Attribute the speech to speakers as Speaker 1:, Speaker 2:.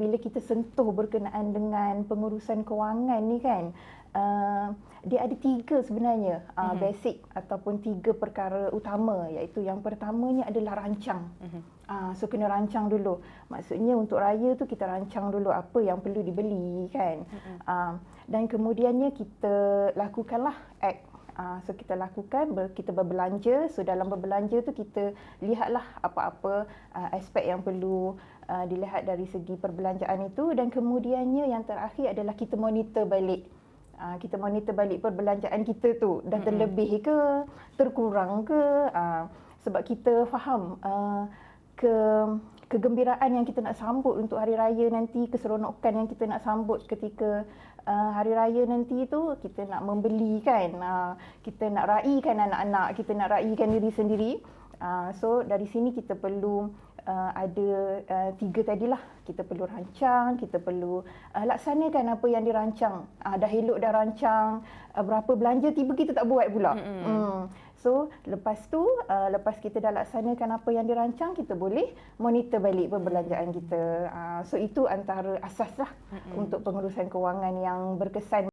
Speaker 1: bila kita sentuh berkenaan dengan pengurusan kewangan ni kan uh, dia ada tiga sebenarnya uh, mm-hmm. basic ataupun tiga perkara utama iaitu yang pertamanya adalah rancang. Mm-hmm. Uh, so kena rancang dulu. Maksudnya untuk raya tu kita rancang dulu apa yang perlu dibeli kan. Mm-hmm. Uh, dan kemudiannya kita lakukanlah act Uh, so kita lakukan kita berbelanja. So dalam berbelanja tu kita lihatlah apa-apa uh, aspek yang perlu uh, dilihat dari segi perbelanjaan itu. Dan kemudiannya yang terakhir adalah kita monitor balik. Uh, kita monitor balik perbelanjaan kita tu. Dah terlebih ke? Terkurang ke? Uh, sebab kita faham uh, ke kegembiraan yang kita nak sambut untuk hari raya nanti keseronokan yang kita nak sambut ketika uh, hari raya nanti tu kita nak membeli kan uh, kita nak raikan anak-anak kita nak raikan diri sendiri uh, so dari sini kita perlu uh, ada uh, tiga tadilah kita perlu rancang kita perlu uh, laksanakan apa yang dirancang uh, dah elok dah rancang uh, berapa belanja tiba kita tak buat pula mm-hmm. mm. So lepas tu uh, lepas kita dah laksanakan apa yang dirancang kita boleh monitor balik perbelanjaan kita. Uh, so itu antara asaslah mm-hmm. untuk pengurusan kewangan yang berkesan